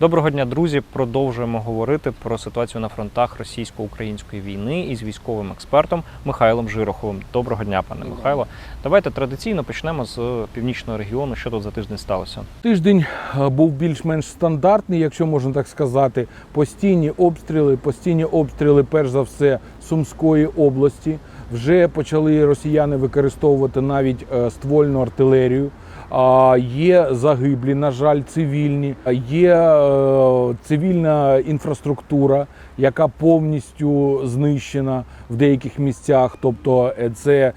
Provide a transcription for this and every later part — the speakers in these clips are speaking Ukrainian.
Доброго дня, друзі. Продовжуємо говорити про ситуацію на фронтах російсько-української війни із військовим експертом Михайлом Жироховим. Доброго дня, пане Михайло. Давайте традиційно почнемо з північного регіону. Що тут за тиждень сталося? Тиждень е, був більш-менш стандартний, якщо можна так сказати. Постійні обстріли, постійні обстріли, перш за все, Сумської області. Вже почали росіяни використовувати навіть е, ствольну артилерію. Є загиблі, на жаль, цивільні, є е, цивільна інфраструктура, яка повністю знищена в деяких місцях. Тобто е, це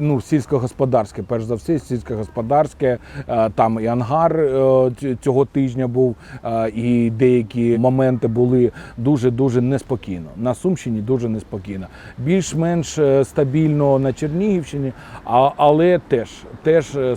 ну, сільськогосподарське, перш за все, сільськогосподарське. Е, Там і ангар цього тижня був, і деякі моменти були дуже дуже неспокійно. На Сумщині дуже неспокійно. Більш-менш стабільно на Чернігівщині, але теж, теж е,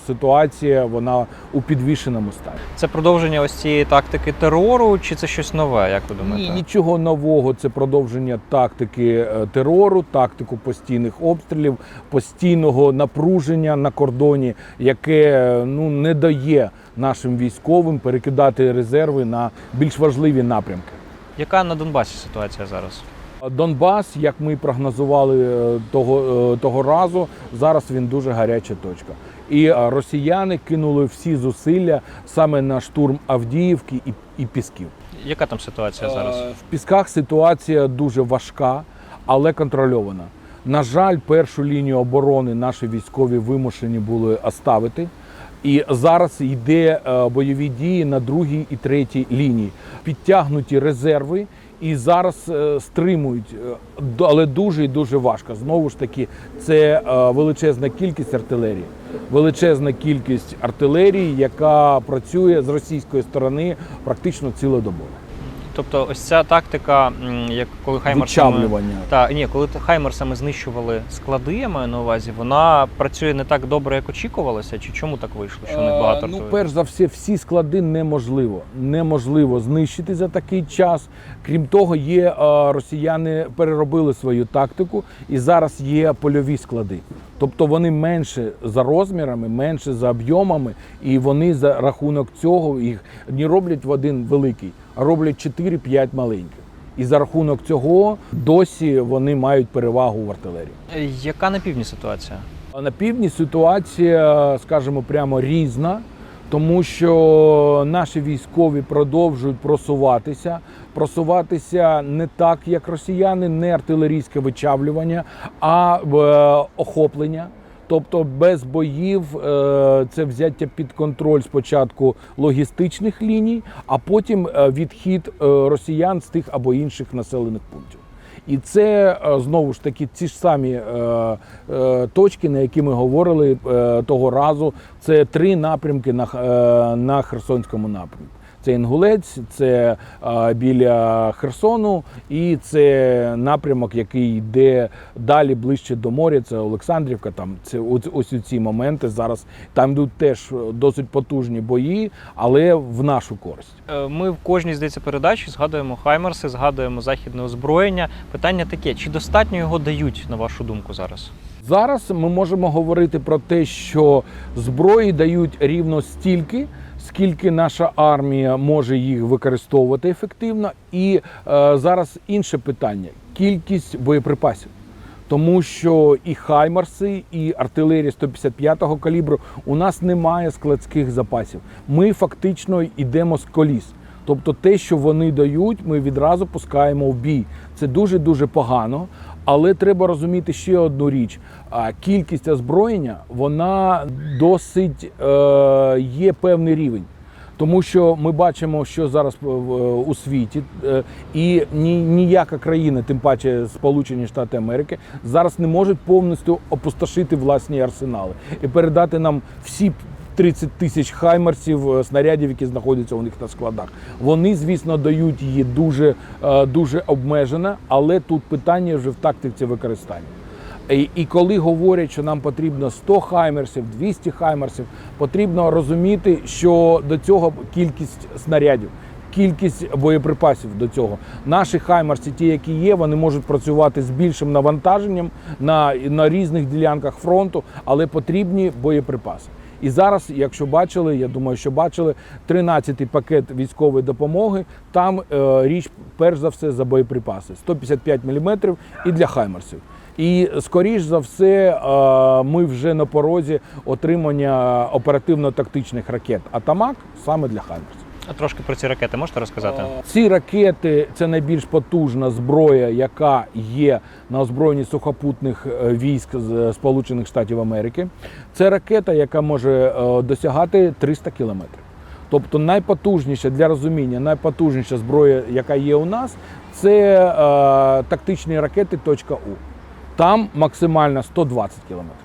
вона у підвішеному стані. Це продовження ось цієї тактики терору, чи це щось нове? Як ви Ні, думаєте? нічого нового. Це продовження тактики е, терору, тактику постійних обстрілів, постійного напруження на кордоні, яке е, ну не дає нашим військовим перекидати резерви на більш важливі напрямки. Яка на Донбасі ситуація зараз? Донбас, як ми прогнозували е, того, того разу, зараз він дуже гаряча точка. І росіяни кинули всі зусилля саме на штурм Авдіївки і, і Пісків. Яка там ситуація зараз? Е, В Пісках ситуація дуже важка, але контрольована. На жаль, першу лінію оборони наші військові вимушені були оставити. І зараз йде е, бойові дії на другій і третій лінії. Підтягнуті резерви і зараз е, стримують, е, але дуже і дуже важко. Знову ж таки, це е, величезна кількість артилерії. Величезна кількість артилерії, яка працює з російської сторони практично цілодобово. Тобто, ось ця тактика, як коли хаймерсами та ні, коли хаймерсами знищували склади, я маю на увазі, вона працює не так добре, як очікувалося. Чи чому так вийшло? Що них багато Ну, перш за все, всі склади неможливо. Неможливо знищити за такий час. Крім того, є е, росіяни переробили свою тактику, і зараз є польові склади. Тобто вони менше за розмірами, менше за об'ємами, і вони за рахунок цього їх не роблять в один великий, роблять 4-5 маленьких. І за рахунок цього досі вони мають перевагу в артилерії. Яка на півдні ситуація? На півдні ситуація, скажімо, прямо різна, тому що наші військові продовжують просуватися. Просуватися не так, як росіяни, не артилерійське вичавлювання, а е, охоплення. Тобто без боїв е, це взяття під контроль спочатку логістичних ліній, а потім е, відхід е, росіян з тих або інших населених пунктів. І це знову ж таки ці ж самі точки, на які ми говорили того разу. Це три напрямки на, е, на Херсонському напрямку. Це Інгулець, це біля Херсону, і це напрямок, який йде далі ближче до моря. Це Олександрівка. Там це ось, ось у ці моменти зараз. Там йдуть теж досить потужні бої, але в нашу користь. Е, Ми в кожній здається передачі згадуємо хаймерси, згадуємо західне озброєння. Питання таке: чи достатньо його дають, на вашу думку, зараз? Зараз ми можемо говорити про те, що зброї дають рівно стільки, скільки наша армія може їх використовувати ефективно. І е, зараз інше питання кількість боєприпасів. Тому що і Хаймарси, і артилерія 155-го калібру у нас немає складських запасів. Ми фактично йдемо з коліс. Тобто те, що вони дають, ми відразу пускаємо в бій. Це дуже дуже погано. Але треба розуміти ще одну річ: кількість озброєння вона досить е, є певний рівень. Тому що ми бачимо, що зараз е, у світі, е, і ніяка країна, тим паче Сполучені Штати Америки, зараз не можуть повністю опустошити власні арсенали і передати нам всі 30 тисяч хаймерсів, е, снарядів, які знаходяться у них на складах. Вони, звісно, дають її дуже, е, дуже обмежено, але тут питання вже в тактиці використання. І, і коли говорять, що нам потрібно 100 хаймерсів, 200 хаймерсів, потрібно розуміти, що до цього кількість снарядів, кількість боєприпасів до цього. Наші хаймерси, ті, які є, вони можуть працювати з більшим навантаженням на, на різних ділянках фронту, але потрібні боєприпаси. І зараз, якщо бачили, я думаю, що бачили 13-й пакет військової допомоги. Там е, річ перш за все за боєприпаси 155 мм і для хаймерсів. І скоріш за все, е, ми вже на порозі отримання оперативно-тактичних ракет Атамак саме для хаймерсів. Трошки про ці ракети можете розказати? Ці ракети це найбільш потужна зброя, яка є на озброєнні сухопутних е, військ з Сполучених Штатів Америки. Це ракета, яка може е, досягати 300 кілометрів. Тобто найпотужніша для розуміння, найпотужніша зброя, яка є у нас, це е, тактичні ракети «Точка У». Там максимально 120 кілометрів.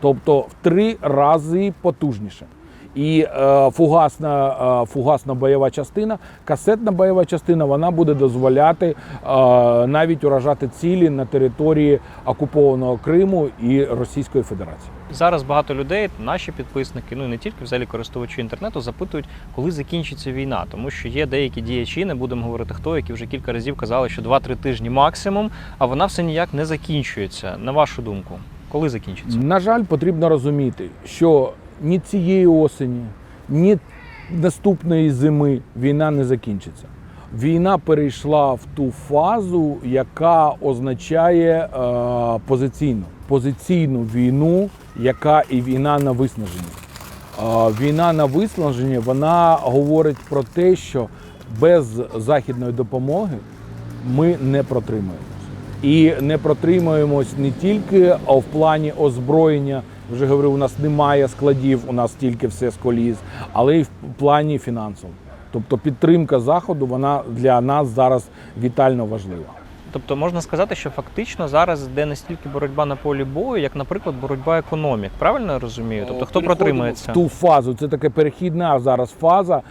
Тобто в три рази потужніше. І е, фугасна, е, фугасна бойова частина, касетна бойова частина, вона буде дозволяти е, навіть уражати цілі на території окупованого Криму і Російської Федерації. Зараз багато людей, наші підписники, ну і не тільки взагалі користувачі інтернету, запитують, коли закінчиться війна, тому що є деякі діячі, не будемо говорити хто, які вже кілька разів казали, що 2-3 тижні максимум, а вона все ніяк не закінчується. На вашу думку, коли закінчиться? На жаль, потрібно розуміти, що ні цієї осені, ні наступної зими війна не закінчиться. Війна перейшла в ту фазу, яка означає е, позиційну позиційну війну, яка і війна на виснаження. Е, війна на виснаження вона говорить про те, що без західної допомоги ми не протримаємося. І не протримаємось не тільки в плані озброєння. Вже говорив, у нас немає складів, у нас тільки все з коліс, але й в плані фінансовому. Тобто підтримка заходу вона для нас зараз вітально важлива. Тобто можна сказати, що фактично зараз йде не стільки боротьба на полі бою, як, наприклад, боротьба економік. Правильно я розумію? Тобто хто протримається? в ту фазу? Це така перехідна зараз фаза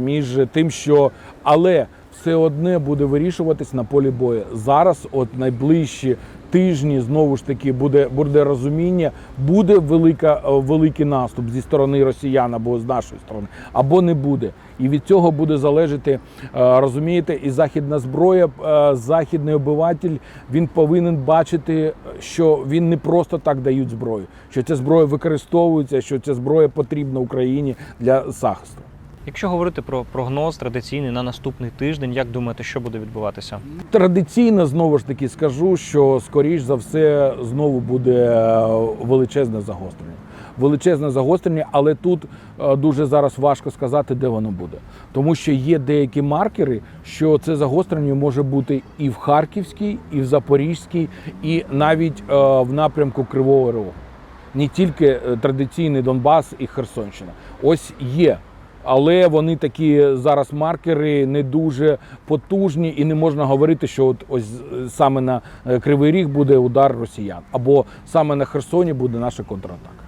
між тим, що але все одне буде вирішуватись на полі бою. Зараз, от найближчі тижні, знову ж таки, буде, буде розуміння, буде велика, е, великий наступ зі сторони росіян або з нашої сторони, або не буде. І від цього буде залежати, е, розумієте, і західна зброя, е, західний обиватель, він повинен бачити, що він не просто так дають зброю, що ця зброя використовується, що ця зброя потрібна Україні для захисту. Якщо говорити про прогноз традиційний на наступний тиждень, як думаєте, що буде відбуватися? Традиційно знову ж таки скажу, що скоріш за все знову буде е, величезне загострення. Величезне загострення, але тут е, дуже зараз важко сказати, де воно буде. Тому що є деякі маркери, що це загострення може бути і в Харківській, і в Запорізькій, і навіть е, в напрямку Кривого Рогу. Не тільки традиційний Донбас і Херсонщина. Ось є. Але вони такі зараз маркери не дуже потужні, і не можна говорити, що от ось е, саме на е, Кривий Ріг буде удар росіян, або саме на Херсоні буде наша контратака.